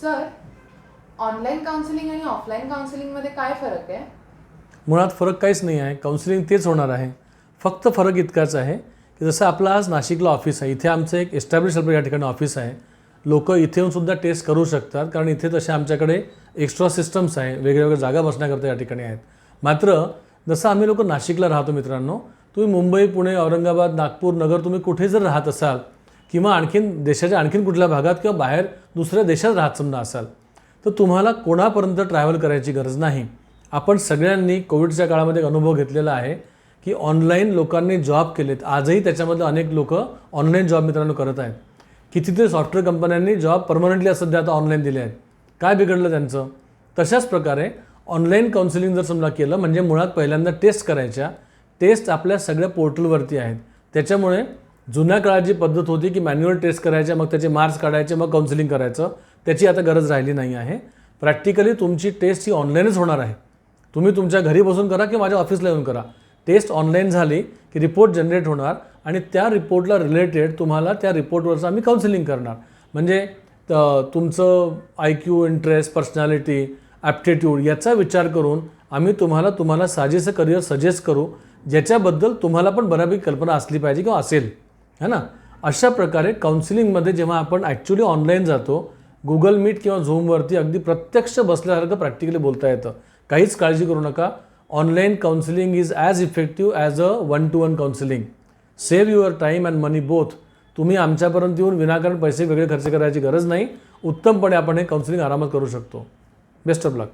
Sir online counselling आणि offline काउन्सिलिंगमध्ये काय फरक आहे? मुळात फरक काहीच नाही आहे. काउन्सिलिंग तेच होणार आहे. फक्त फरक इतकाच आहे की जसं आपलं आज नाशिकला ऑफिस आहे. इथे आमचं एक एस्टॅब्लिश या ठिकाणी ऑफिस आहे. लोक इथे येऊन सुद्धा टेस्ट करू शकतात कारण इथे तसे आमच्याकडे एक्स्ट्रा सिस्टम्स आहे. वेगवेगळ्या वेगळ्या जागा बसण्याकरता या ठिकाणी आहेत. मात्र जसं आम्ही लोक नाशिकला राहतो मित्रांनो तुम्ही मुंबई पुणे औरंगाबाद नागपूर नगर तुम्ही कुठे जर राहत असाल किंवा आणखीन देशाच्या आणखीन कुठल्या भागात किंवा बाहेर दुसऱ्या देशात राहत समजा असाल तर तुम्हाला कोणापर्यंत ट्रॅव्हल करायची गरज नाही. आपण सगळ्यांनी कोविडच्या काळामध्ये एक अनुभव घेतलेला आहे की ऑनलाईन लोकांनी जॉब केलेत. आजही त्याच्यामध्ये अनेक लोक ऑनलाईन जॉब मित्रांनो करत आहेत. कितीतरी सॉफ्टवेअर कंपन्यांनी जॉब परमनंटली सध्या आता ऑनलाईन दिले आहेत. काय बिघडलं त्यांचं? तशाच प्रकारे ऑनलाईन काउन्सिलिंग जर समजा केलं म्हणजे मुळात पहिल्यांदा टेस्ट करायच्या. टेस्ट आपल्या सगळ्या पोर्टलवरती आहेत. त्याच्यामुळे जुन्या काळात जी पद्धत होती की मॅन्युअल टेस्ट करायच्या मग त्याचे मार्क्स काढायचे मग काउन्सिलिंग करायचं त्याची आता गरज राहिली नाही आहे. प्रॅक्टिकली तुमची टेस्ट ही ऑनलाईनच होणार आहे. तुम्ही तुमच्या घरी बसून करा किंवा माझ्या ऑफिसला येऊन करा. टेस्ट ऑनलाईन झाली की रिपोर्ट जनरेट होणार आणि त्या रिपोर्टला रिलेटेड तुम्हाला त्या रिपोर्टवरचं आम्ही काउन्सिलिंग करणार. म्हणजे त- तुमचं I Q interest personality aptitude याचा विचार करून आम्ही तुम्हाला तुम्हाला साजेसं करिअर सजेस्ट करू ज्याच्याबद्दल तुम्हाला पण बऱ्यापैकी कल्पना असली पाहिजे किंवा असेल. है ना? अशा प्रकारे काउन्सिलिंगमध्ये जेव्हा आपण ॲक्च्युली ऑनलाईन जातो गुगल मीट किंवा झूमवरती अगदी प्रत्यक्ष बसल्यासारखं प्रॅक्टिकली बोलता येतं. काहीच काळजी करू नका. Online counselling is as effective as a one to one counselling save your time and money both तुम्ही आमच्यापर्यंत येऊन विनाकारण पैसे वेगळे खर्च करायची गरज नाही. उत्तमपणे आपण हे काउन्सिलिंग आरामात करू शकतो. Best of luck